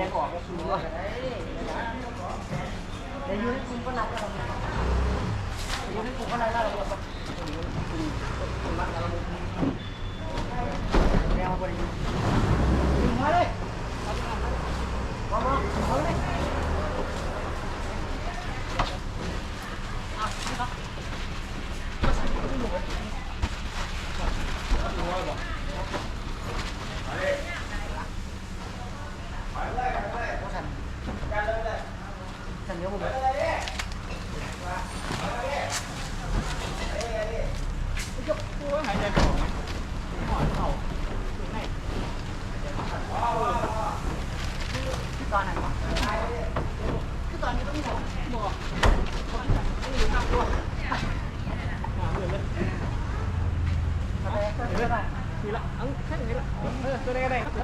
ดงออกก็คือว่าเดี๋ยวอยู่ในกลุ่มก็นับกันอยู่ในกลุ่มก็นับกันเราแบบคุณมัดเราแนวบริยุทธ์มาเลยมามาเอาเลย ฉันเดี๋ยวผมยกตัวหายใจไม่ออกไหมหอยเข่าอยู่ไหนคือ ตอนไหนวะคือตอนนี้ต้องบอกบอกต้องอยู่ข้างตัวมาเหมือนเลยอะไรก็ได้ทีละอังแค่นี้ละเออตัวใดก็ได้ครับ ก็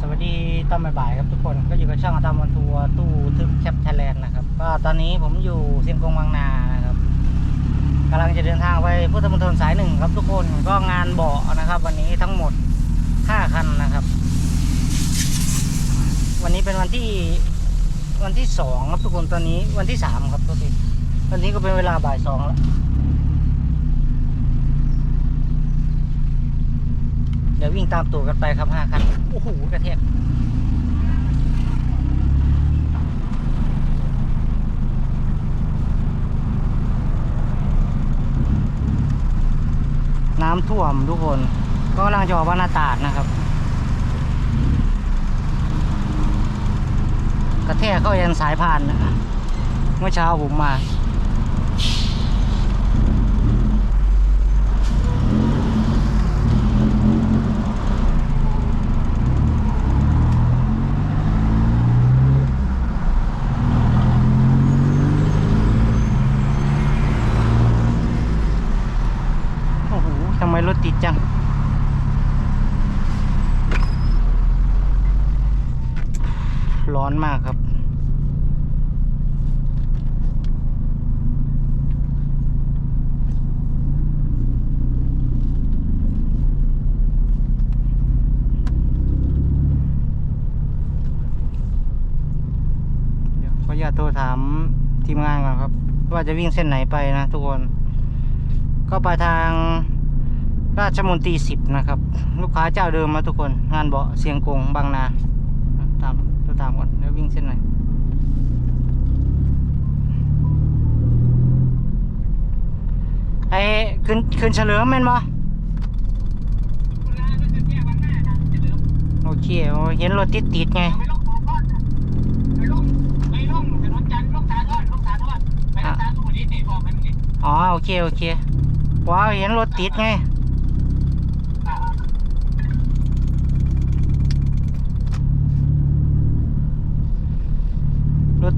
สวัสดีตอนบ่ายๆครับทุกคนก็อยู่กับช่องอาตามวันทัวร์ตู้ทึบแคปไทยแลนด์นะครับ ก็ตอนนี้ผมียงกงบางนานะครับกำลังจะเดินทางไปพุทธมณฑลสายหนึ่งครับทุกคนก็งานเบาะนะครับ วันนี้ทั้งหมดห้าคันนะครับ วันนี้เป็นวันที่วันที่สองครับทุกคนตอนนี้วันที่สามครับทุกทีตอนนี้ก็เป็นเวลาบ่ายสองแล้วเดี๋ยววิ่งตามตูดกันไปครับห้าคันโอ้โหกระเทกำท่วมทุกคน ก็กำลังจะออกบ้านนาตาดนะครับ กระแทกเข้ายันสายพานนะเมื่อเช้าผมมา โอ้โห ทำไมรถติดจัง ร้ อนมากครับ เดี๋ยวขออนุญาตโทรถามทีมงานก่อนครับ ว่าจะวิ่งเส้นไหนไปนะทุกคน ก็ไปทางราชมนตรีสิบนะครับ ลูกค้าเจ้าเดิมมาทุกคน งานเบาะเสียงกงบางนาตามตัวตามก่อน วิ่งเส้นไหนไอ้ขึ้นขึ้นเฉลิมแม่นบ่โอเคโอ้เห็นรถติดติดไงอ๋อโอเคโอเคว้าวเห็นรถติดไง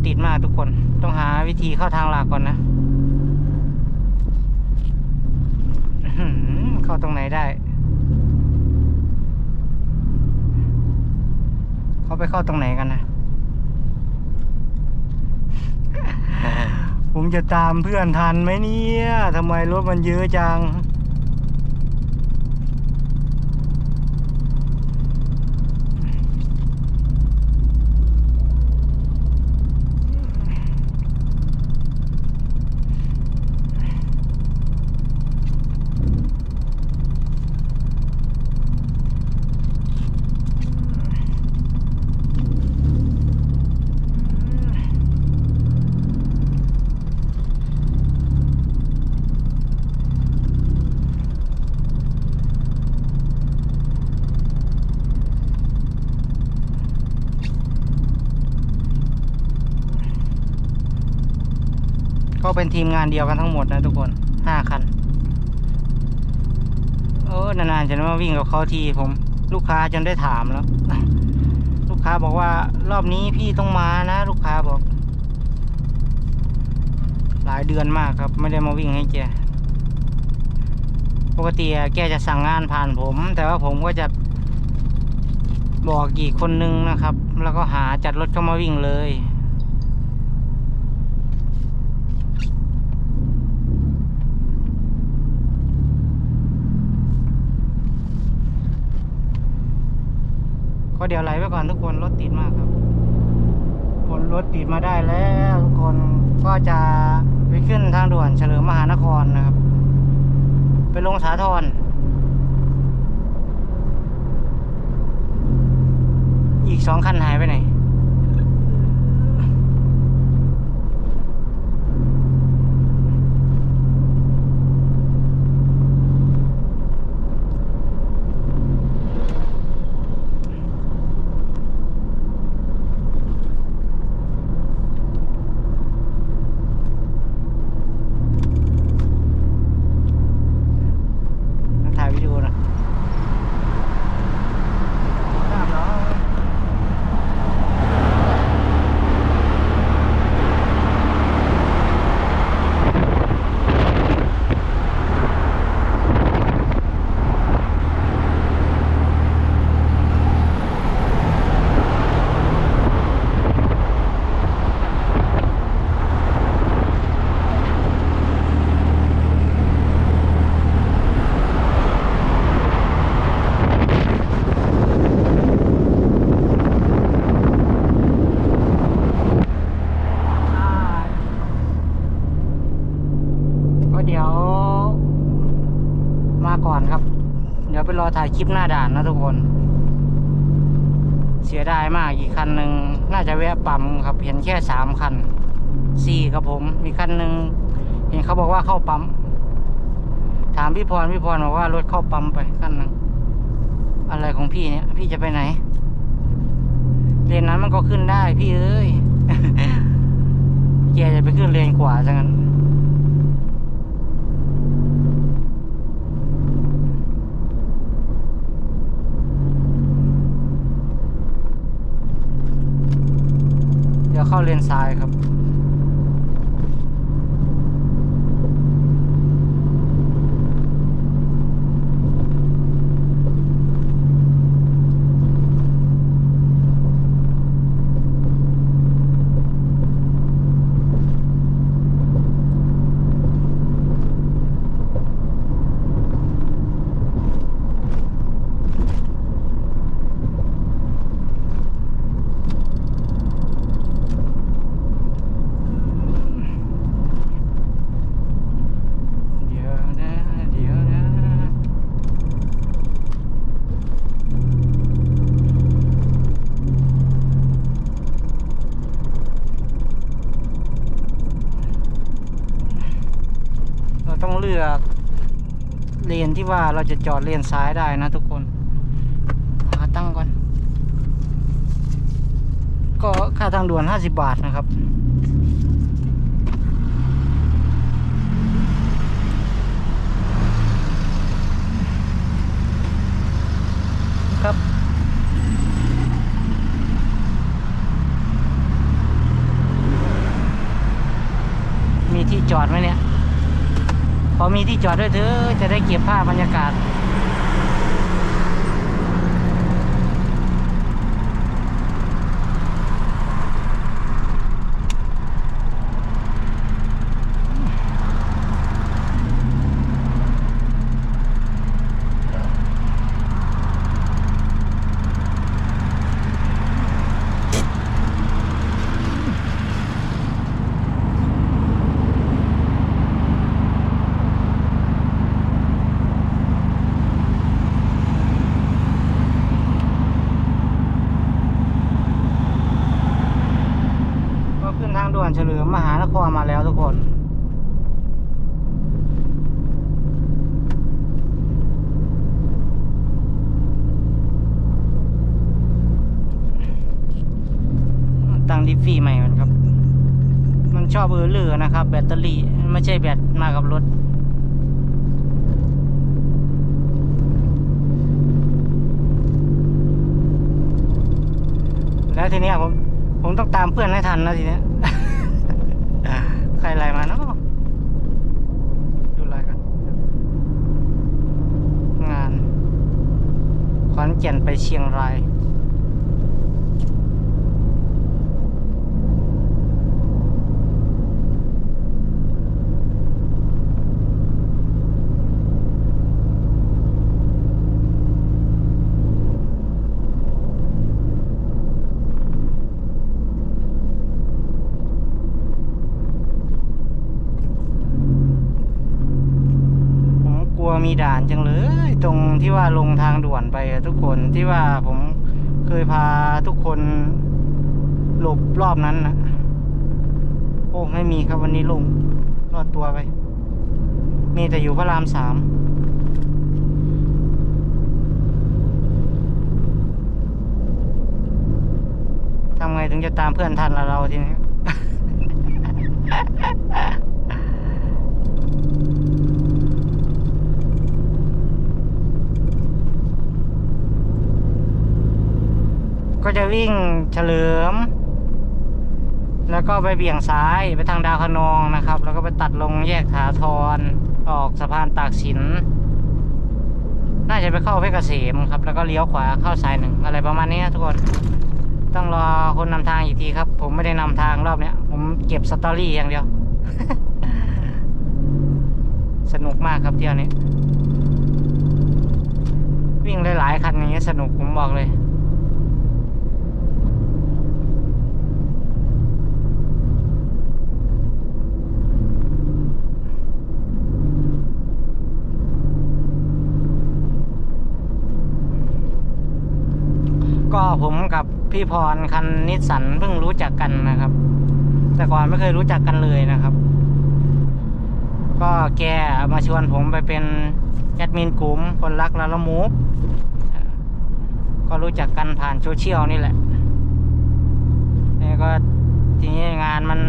ติดมากทุกคน ต้องหาวิธีเข้าทางหลักก่อนนะเข้าตรงไหนได้ เขาไปเข้าตรงไหนกันนะผมจะตามเพื่อนทันไหมเนี่ยทำไมรถมันเยอะจัง เป็นทีมงานเดียวกันทั้งหมดนะทุกคนห้าคันเออนานๆจะมาวิ่งกับเขาทีผม ลูกค้าจนได้ถามแล้ว ลูกค้าบอกว่ารอบนี้พี่ต้องมานะ ลูกค้าบอก หลายเดือนมากครับ ไม่ได้มาวิ่งให้แกปกติแกจะสั่งงานผ่านผม แต่ว่าผมก็จะบอกอีกคนนึงนะครับ แล้วก็หาจัดรถเข้ามาวิ่งเลย ก็เดี๋ยวไหลไปก่อนทุกคนรถติดมากครับคนรถติดมาได้แล้วทุกคนก็จะไปขึ้นทางด่วนเฉลิมมหานครนะครับ ไปลงสาทรอีกสองคันหายไปไหน ถ่ายวิดีโอนะทราบแล้วก็เดี๋ยว มาก่อนครับ เดี๋ยวไปรอถ่ายค ลิปหน้าด่านนะทุกคน เสียดายมากอีกคันหนึ่งน่าจะแวะปั๊มครับ เห็นแค่สามคันสี่ครับผมอีคันหนึ่งเห็นเขาบอกว่าเข้าปั๊มถามพี่พรพี่พรบอกว่ารถเข้าปั๊มไปคันหนึงอะไรของพี่เนี่ย พี่จะไปไหนเลนนั้นมันก็ขึ้นได้พี่เอ้ยแกจะไปขึ้นเลนขวาซะงั้น เลนซ้ายครับ เดี๋ยวนะ เดี๋ยวนะ เราต้องเลือกเลน ที่ว่าเราจะจอดเลนซ้ายได้นะทุกคนหาตั้งก่อน ก็ค่าทางด่วน 50 บาทนะครับครับ มีที่จอดไหมเนี่ย อมีที่จอดด้วยเถอะจะได้เก็บภาพบรรยากาศ ก็ขึ้นทางด่วนเฉลิมมหานครมาแล้วทุกคน ตั้งดิฟฟี่ใหม่มันครับ มันชอบเออเลือนะครับ แบตเตอรี่ไม่ใช่แบตมากับรถแล้วทีนี้ผมผมต้องตามเพื่อนให้ทันนะทีนี้ใครไลน์มาเนาะดูไลน์กัน งานขอนแก่นไปเชียงราย ผ มีด่านจังเลย ตรงที่ว่าลงทางด่วนไปทุกคนที่ว่าผมเคยพาทุกคนหลบรอบนั้นนะโอ้ไม่มีครับวันนี้ลงรอดตัวไป มีแต่อยู่พระรามสามทำไงถึงจะตามเพื่อนทันละเราทีนี้ ก็จะวิ่งเฉลิม แล้วก็ไปเบี่ยงซ้ายไปทางดาวคะนองนะครับ แล้วก็ไปตัดลงแยกถาทรออกสะพานตากสิน น่าจะไปเข้าเพชรเกษมครับ แล้วก็เลี้ยวขวาเข้าสายหนึ่งอะไรประมาณนี้นะทุกคน ต้องรอคนนำทางอีกทีครับ ผมไม่ได้นำทางรอบเนี้ย ผมเก็บสตอรี่อย่างเดียว สนุกมากครับเที่ยวนี้ วิ่งหลายๆคันอย่างเงี้ยสนุกผมบอกเลย ก็ผมกับพี่พรคันนิสสันเพิ่งรู้จักกันนะครับ แต่ก่อนไม่เคยรู้จักกันเลยนะครับ ก็แกมาชวนผมไปเป็นแอดมินกลุ่มคนรักลาละมูฟก็รู้จักกันผ่านโซเชียลนี่แหละแล้วก็ทีนี้งานมัน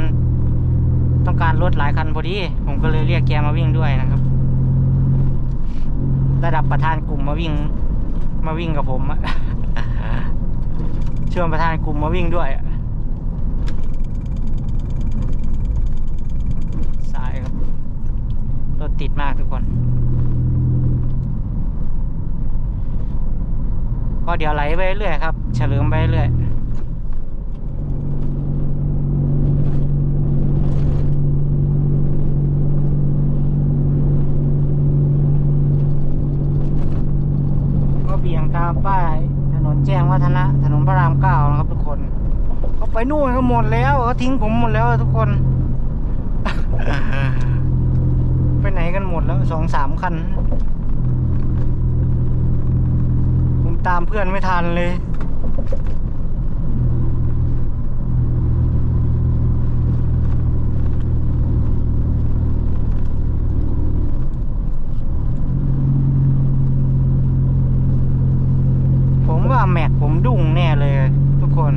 ต้องการรถหลายคันพอดี ผมก็เลยเรียกแกมาวิ่งด้วยนะครับ ระดับประธานกลุ่มมาวิ่งมาวิ่งกับผมอะ ชวนประธานกลุ่มมาวิ่งด้วยอะสายครับ รถติดมากทุกคน ก็เดี๋ยวไหลไปเรื่อยครับ เฉลิมไปเรื่อยก็เบี่ยงตามป้าย นแจ้งวัฒนะถนนพระรามเก้านะครับทุกคนเขาไปนู่นก็หมดแล้วเขาทิ้งผมหมดแล้วทุกคน ไปไหนกันหมดแล้วสองสามคัน ผมตามเพื่อนไม่ทันเลย ผมดุ้งแน่เลยทุกคน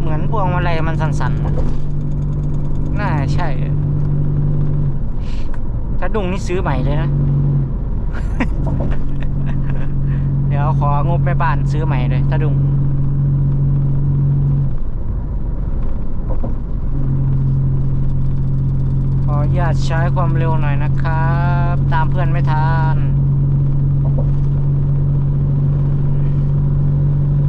เหมือนพวงมาลัยมันสั่นๆ น่าใช่ ถ้าดุ้งนี่ซื้อใหม่เลยนะ เดี๋ยวของบแม่บ้านซื้อใหม่เลยถ้าดุ้ง ออนุญาตใช้ความเร็วหน่อยนะครับ ตามเพื่อนไม่ทัน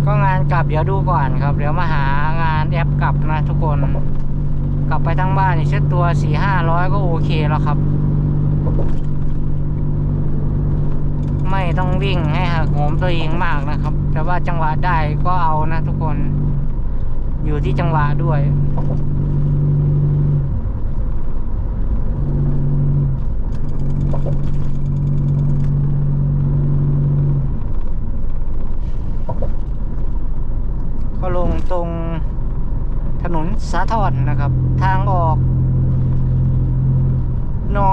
ก็งานกลับเดี๋ยวดูก่อนครับ เดี๋ยวมาหางานแอปกลับนะทุกคน กลับไปทั้งบ้านนี่เช็ดตัวสี่ห้าร้อยก็โอเคแล้วครับ ไม่ต้องวิ่งให้หักโหมตัวเองมากนะครับ แต่ว่าจังหวะได้ก็เอานะทุกคน อยู่ที่จังหวะด้วย ก็ลงตรงถนนสาทรนะครับ ทางออก นอ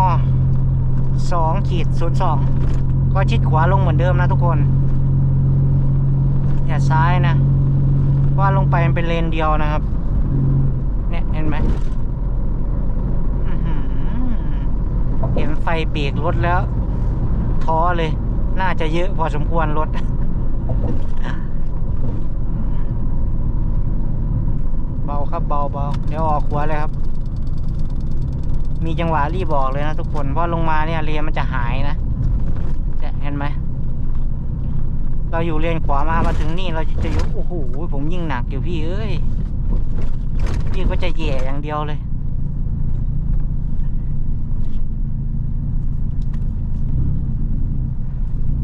สองขีดศูนย์สองก็ชิดขวาลงเหมือนเดิมนะทุกคน อย่าซ้ายนะ ว่าลงไปมันเป็นเลนเดียวนะครับ เนี่ยเห็นไหมอื้อหือ เห็นไฟเบรกรถแล้ว ท้อเลย น่าจะเยอะพอสมควรรถเบาครับเบาเบาเดี๋ยวออกหัวเลยครับ มีจังหวะรีบบอกเลยนะทุกคนเพราะลงมาเนี่ยเรียนมันจะหายนะเห็นไหมเราอยู่เลนขวามามาถึงนี่เราจะยู่โอ้โหผมยิ่งหนักอยู่พี่เอ้ยพี่ก็จะแย่อย่างเดียวเลย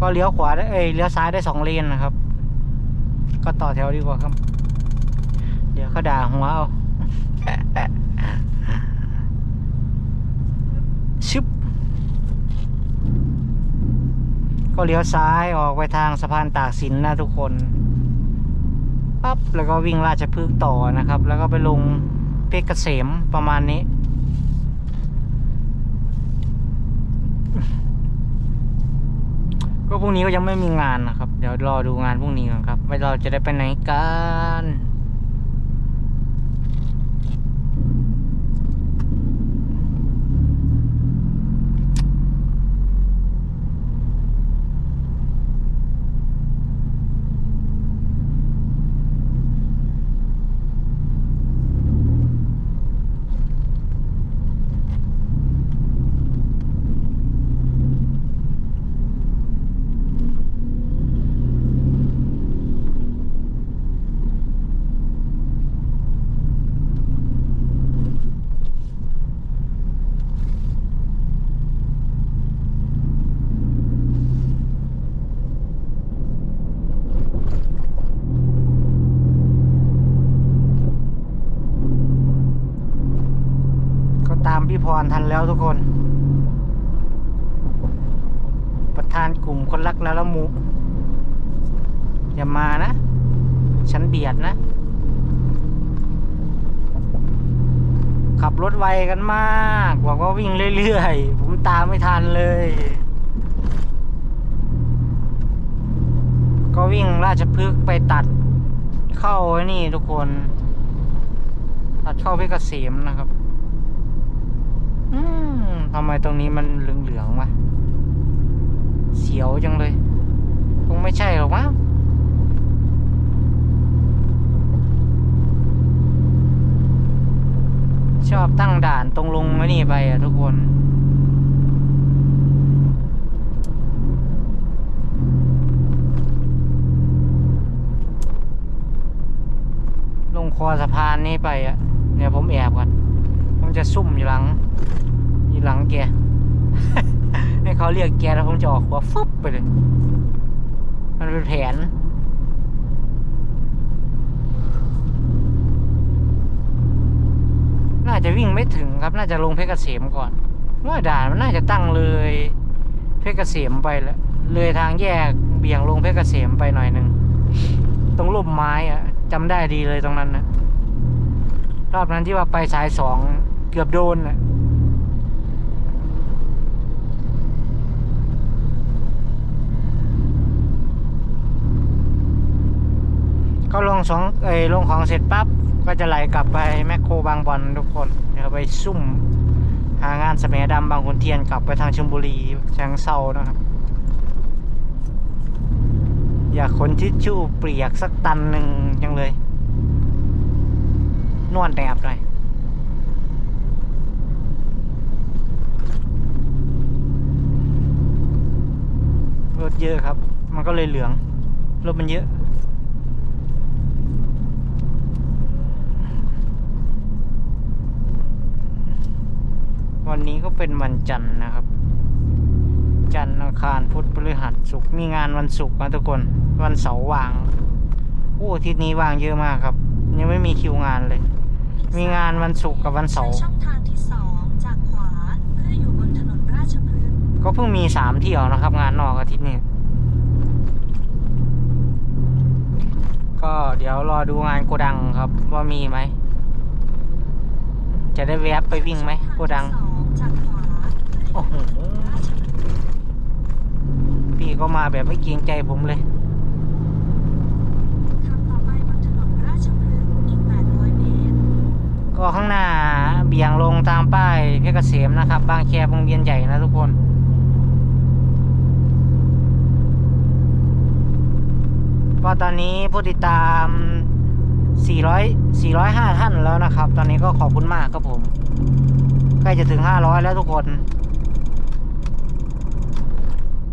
ก็เลี้ยวขวาได้เอ้ยเลี้ยวซ้ายได้สองเลนนะครับ ก็ต่อแถวดีกว่าครับ เดี๋ยวเขาด่าหัวเอาชึบก็เลี้ยวซ้ายออกไปทางสะพานตากสินนะทุกคนปั๊บแล้วก็วิ่งราชพฤกษ์ต่อนะครับ แล้วก็ไปลงเพชรเกษมประมาณนี้ ก็พรุ่งนี้ก็ยังไม่มีงานนะครับ เดี๋ยวรอดูงานพรุ่งนี้ก่อนครับว่าเราจะได้ไปไหนกัน แล้วทุกคน ประธานกลุ่มคนรักแล้วละมุอย่ามานะ ฉันเบียดนะ ขับรถไวกันมากบอกว่าวิ่งเรื่อยๆ ผมตามไม่ทันเลย ก็วิ่งราชพฤกษ์ไปตัดเข้าไอ้นี่ทุกคน ตัดเข้าเพชรเกษมนะครับ ทำไมตรงนี้มันเหลืองๆวะเสียวจังเลย คงไม่ใช่หรอกมั้งชอบตั้งด่านตรงลงไว้นี่ไปอะทุกคน ลงคอสะพานนี้ไปอะ เนี่ยผมแอบก่อนผมจะซุ่มอยู่หลัง แก ให้เขาเรียกแกแล้วผมจะออกหัวฟึบไปเลย มันเป็นแผนน่าจะวิ่งไม่ถึงครับ น่าจะลงเพชรเกษมก่อนว่าด่านมันน่าจะตั้งเลย เพชรเกษมไปแล้วเลยทางแยกเบี่ยงลงเพชรเกษมไปหน่อยหนึ่งตรงร่มไม้อะจำได้ดีเลยตรงนั้นนะรอบนั้นที่ว่าไปสายสองเกือบโดนน่ะ ก็ลงสองเอ้ลงของเสร็จปั๊บก็จะไหลกลับไปแมคโครบางบอนทุกคนเดี๋ยวไปซุ่มหางานสมัยดำบางขุนเทียนกลับไปทางชลบุรีแชงเซานะครับ อยากขนทิชชู่เปียกสักตันหนึ่งจังเลย นวดแนบหน่อยรถเยอะครับ มันก็เลยเหลือง รถมันเยอะ วันนี้ก็เป็นวันจันทร์นะครับ จันทร์อังคารพุธพฤหัสศุกร์มีงานวันศุกร์นะทุกคน วันเสาร์ว่างโอ้อาทิตย์นี้ว่างเยอะมากครับ ยังไม่มีคิวงานเลย มีงานวันศุกร์กับวันเสาร์ใช้ช่องทางที่สองจากขวาเพื่ออยู่บนถนนราชพฤกษ์ก็เพิ่งมีสามเที่ยวนะครับ งานนอกอาทิตย์นี้ก็เดี๋ยวรอดูงานโกดังครับว่ามีไหม จะได้แวบไปวิ่งไหมโกดัง โอ้โหราชพฤกษ์พี่ก็มาแบบไม่เกรงใจผมเลย ขับต่อไปบนถนนราชพฤกษ์อีก 800 เมตร ก็ข้างหน้าเบี่ยงลงตามป้ายเพชรเกษมนะครับ บางแคววงเวียนใหญ่นะทุกคน ก็ตอนนี้ผู้ติดตาม 400 405 ท่านแล้วนะครับ ตอนนี้ก็ขอบคุณมากครับผม ใกล้จะถึง 500 แล้วทุกคน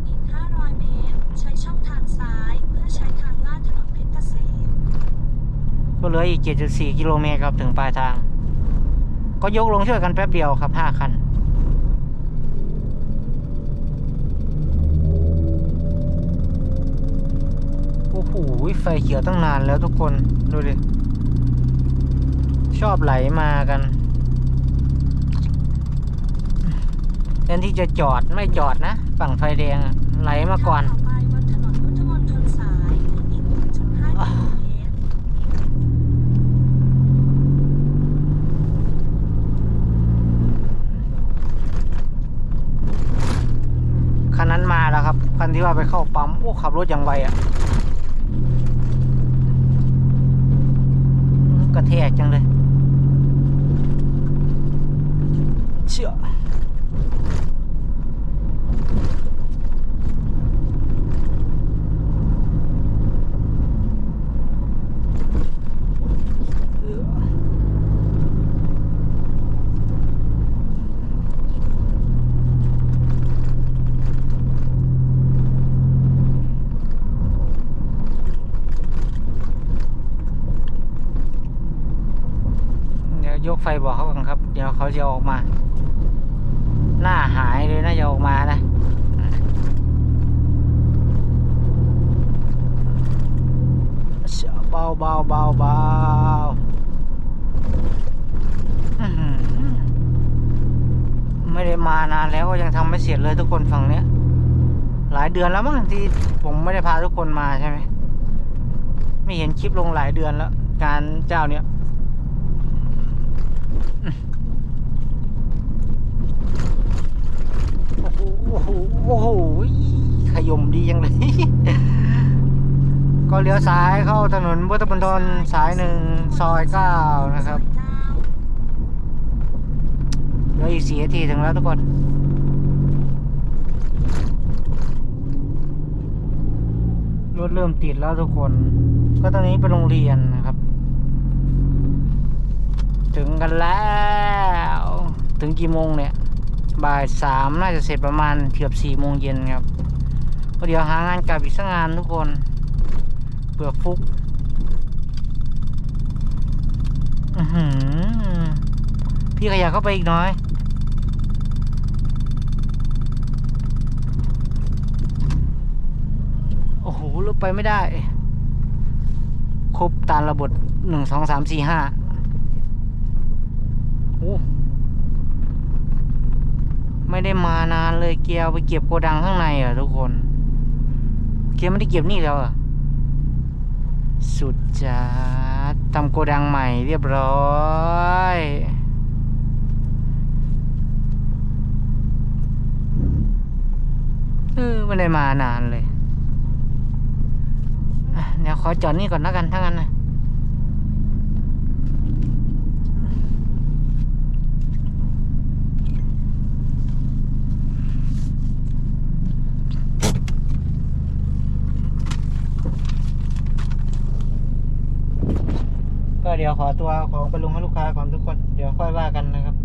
อีก 500 เมตร ใช้ช่องทางซ้าย เพื่อใช้ทางลาดถนนเพชรเกษม ก็เหลืออีก 7.4 กิโลเมตรครับถึงปลายทาง ก็ยกลงช่วยกันแป๊บเดียวครับ 5 คันโอ้โหไฟเขียวตั้งนานแล้วทุกคนดูดิ ชอบไหลมากันแทนที่จะจอดไม่จอดนะ ฝั่งไฟแดงไหลมาก่อนนพุทธมณฑลสายอีก 1.5 กิโลเมตร คันนั้นมา แล้วครับคันที่ว่าไปเข้าปั๊มโอ้ขับรถอย่างไวอะ่ะกระแทกจังเลย เชื่อเอื้อเดี๋ยวยกไฟบอกเขาก่อนครับ เดี๋ยวเขา จะออกมา หน้าหายเลยน่าจะออกมานะเบาเบาเบาเบาไม่ได้มานานแล้วก็ยังทำไม่เสร็จเลยทุกคนฝั่งเนี้ย หลายเดือนแล้วมั้งที่ผมไม่ได้พาทุกคนมาใช่ไหมไม่เห็นคลิปลงหลายเดือนแล้ว การเจ้าเนี้ย โอ้โหโอ้โหขยมดียังเลย ก็เลี้ยวซ้ายเข้าถนนพุทธมณฑลสายหนึ่งซอยเก้านะครับเหลืออีกสี่นาทีถึงแล้วทุกคนรถเริ่มติดแล้วทุกคน ก็ตอนนี้ไปโรงเรียนนะครับ ถึงกันแล้ว ถึงกี่โมงเนี่ย บ่ายสามน่าจะเสร็จประมาณเกือบสี่โมงเย็นครับก็เดี๋ยวหางานกลับอีกสักงานทุกคนเผื่อฟุกพี่ขยับเข้าไปอีกน้อย โอ้โหลงไปไม่ได้ ครบตามระบบหนึ่งสองสามสี่ห้าโอ้ ไม่ได้มานานเลยเกียร์ไปเก็บโกดังข้างในอะทุกคน เกียร์ไม่ได้เก็บนี่แล้วอะสุดจัดทำโกดังใหม่เรียบร้อยเออไม่ได้มานานเลยเดี๋ยวขอจอดนี่ก่อนแล้วกันถ้างั้นนะ เดี๋ยวขอตัวของไปลงให้ลูกค้าก่อนทุกคน เดี๋ยวค่อยว่ากันนะครับ